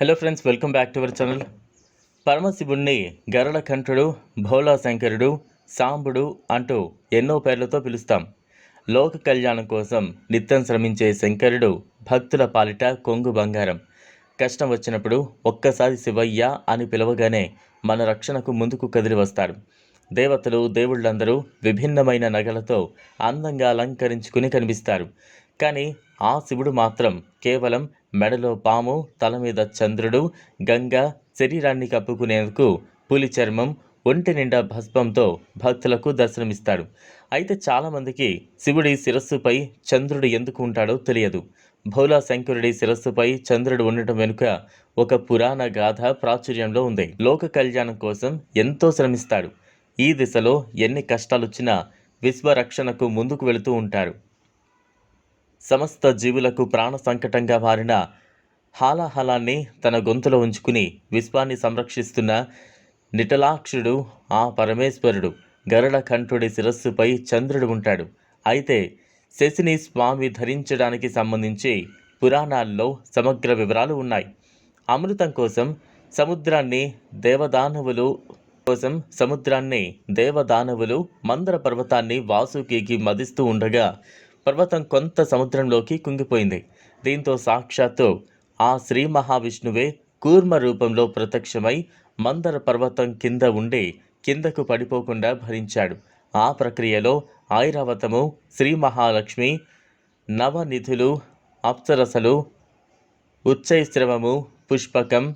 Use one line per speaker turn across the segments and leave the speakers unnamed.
Hello friends welcome back to our channel పరమశివుణ్ణి గరళ కంఠుడు భోలా శంకరుడు సాంబుడు అంటూ ఎన్నో పేర్లతో పిలుస్తాం. లోక కళ్యాణం కోసం నిత్యం శ్రమించే శంకరుడు భక్తుల పాలిట కొంగు బంగారం. కష్టం వచ్చినప్పుడు ఒక్కసారి శివయ్య అని పిలవగానే మన రక్షణకు ముందుకు కదిలి వస్తారు దేవతలు దేవుళ్ళందరూ విభిన్నమైన నగలతో అందంగా అలంకరించుకుని కనిపిస్తారు. కానీ ఆ శివుడు మాత్రం కేవలం మెడలో పాము తల మీద చంద్రుడు గంగ శరీరాన్ని కప్పుకునేందుకు పులి చర్మం ఒంటి నిండా భస్మంతో భక్తులకు దర్శనమిస్తాడు. అయితే చాలామందికి శివుడి శిరస్సుపై చంద్రుడు ఎందుకు ఉంటాడో తెలియదు. భౌలా శంకరుడి శిరస్సుపై చంద్రుడు ఉండటం వెనుక ఒక పురాణ గాథ ప్రాచుర్యంలో ఉంది. లోక కళ్యాణం కోసం ఎంతో శ్రమిస్తాడు. ఈ దిశలో ఎన్ని కష్టాలొచ్చినా విశ్వరక్షణకు ముందుకు వెళుతూ ఉంటారు. సమస్త జీవులకు ప్రాణ సంకటంగా మారిన హాలాహలాన్ని తన గొంతులో ఉంచుకుని విశ్వాన్ని సంరక్షిస్తున్న నిటలాక్షుడు ఆ పరమేశ్వరుడు. గరుడ కంఠుడి శిరస్సుపై చంద్రుడు ఉంటాడు. అయితే శశిని స్వామి ధరించడానికి సంబంధించి పురాణాల్లో సమగ్ర వివరాలు ఉన్నాయి. అమృతం కోసం సముద్రాన్ని దేవదానవులు కోసం సముద్రాన్ని దేవదానవులు మందర పర్వతాన్ని వాసుకికి మదిస్తూ ఉండగా పర్వతం కొంత సముద్రంలోకి కుంగిపోయింది. దీంతో సాక్షాత్తు ఆ శ్రీ మహావిష్ణువే కూర్మ రూపంలో ప్రత్యక్షమై మందర పర్వతం కింద ఉండి కిందకు పడిపోకుండా భరించాడు. ఆ ప్రక్రియలో ఐరావతము శ్రీ మహాలక్ష్మి నవనిధులు అప్సరసలు ఉచ్చైశ్రవము పుష్పకం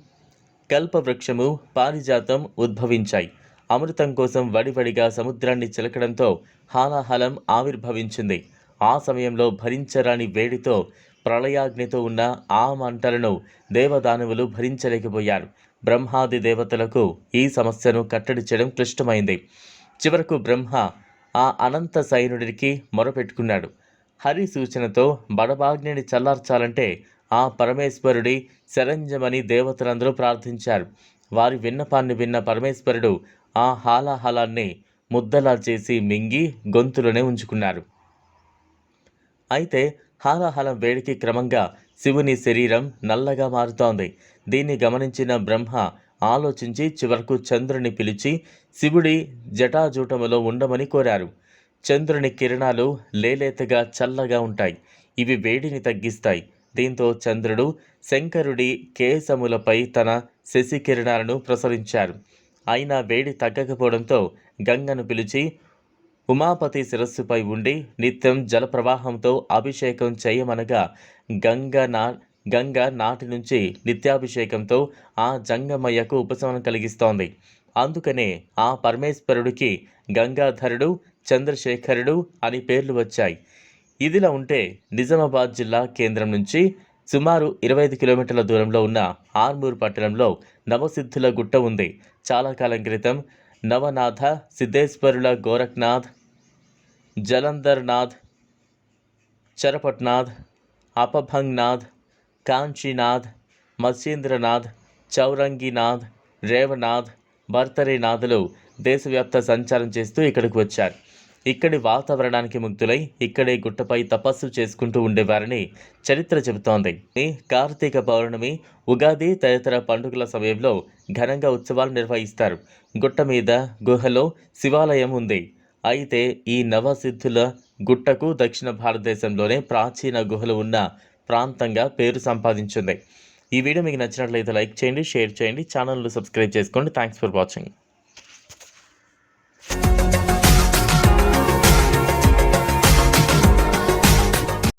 కల్పవృక్షము పారిజాతం ఉద్భవించాయి. అమృతం కోసం వడివడిగా సముద్రాన్ని చిలకడంతో హాలాహలం ఆవిర్భవించింది. ఆ సమయంలో భరించరాని వేడితో ప్రళయాగ్నితో ఉన్న ఆ మంటలను దేవదానవులు భరించలేకపోయారు. బ్రహ్మాది దేవతలకు ఈ సమస్యను కట్టడి చేయడం క్లిష్టమైంది. చివరకు బ్రహ్మ ఆ అనంత సైనుడికి మొరపెట్టుకున్నాడు. హరి సూచనతో బడబాగ్నిని చల్లార్చాలంటే ఆ పరమేశ్వరుడి శరంజమని దేవతలందరూ ప్రార్థించారు. వారి విన్నపాన్ని విన్న పరమేశ్వరుడు ఆ హాలాహలాన్ని ముద్దలా చేసి మింగి గొంతులోనే ఉంచుకున్నారు. అయితే హాలాహలం వేడికి క్రమంగా శివుని శరీరం నల్లగా మారుతోంది. దీన్ని గమనించిన బ్రహ్మ ఆలోచించి చివరకు చంద్రుని పిలిచి శివుడి జటాజూటములో ఉండమని కోరారు. చంద్రుని కిరణాలు లేలేతగా చల్లగా ఉంటాయి. ఇవి వేడిని తగ్గిస్తాయి. దీంతో చంద్రుడు శంకరుడి కేశములపై తన శశి కిరణాలను ప్రసరించారు. అయినా వేడి తగ్గకపోవడంతో గంగను పిలిచి ఉమాపతి శిరస్సుపై ఉండి నిత్యం జలప్రవాహంతో అభిషేకం చేయమనగా గంగ నా గంగ నాటి నుంచి నిత్యాభిషేకంతో ఆ జంగమయ్యకు ఉపశమనం కలిగిస్తోంది. అందుకనే ఆ పరమేశ్వరుడికి గంగాధరుడు చంద్రశేఖరుడు అని పేర్లు వచ్చాయి. ఇదిలా ఉంటే నిజామాబాద్ జిల్లా కేంద్రం నుంచి సుమారు ఇరవై ఐదు కిలోమీటర్ల దూరంలో ఉన్న ఆర్మూర్ పట్టణంలో నవసిద్ధుల గుట్ట ఉంది. చాలా కాలం క్రితం నవనాథ సిద్ధేశ్వరుల గోరఖ్నాథ్ జలంధర్నాథ్ చరపట్నాథ్ అపభంగ్నాథ్ కాంచీనాథ్ మత్స్యేంద్రనాథ్ చౌరంగినాథ్ రేవనాథ్ భర్తరీనాథులు దేశవ్యాప్త సంచారం చేస్తూ ఇక్కడికి వచ్చారు. ఇక్కడి వాతావరణానికి ముగ్ధులై ఇక్కడే గుట్టపై తపస్సు చేసుకుంటూ ఉండేవారని చరిత్ర చెబుతోంది. కార్తీక పౌర్ణమి ఉగాది తదితర పండుగల సమయంలో ఘనంగా ఉత్సవాలు నిర్వహిస్తారు. గుట్ట మీద గుహలో శివాలయం ఉంది. అయితే ఈ నవసిద్ధుల గుట్టకు దక్షిణ భారతదేశంలోనే ప్రాచీన గుహలు ఉన్న ప్రాంతంగా పేరు సంపాదించింది. ఈ వీడియో మీకు నచ్చినట్లయితే లైక్ చేయండి షేర్ చేయండి ఛానల్ను సబ్స్క్రైబ్ చేసుకోండి. Thanks for watching.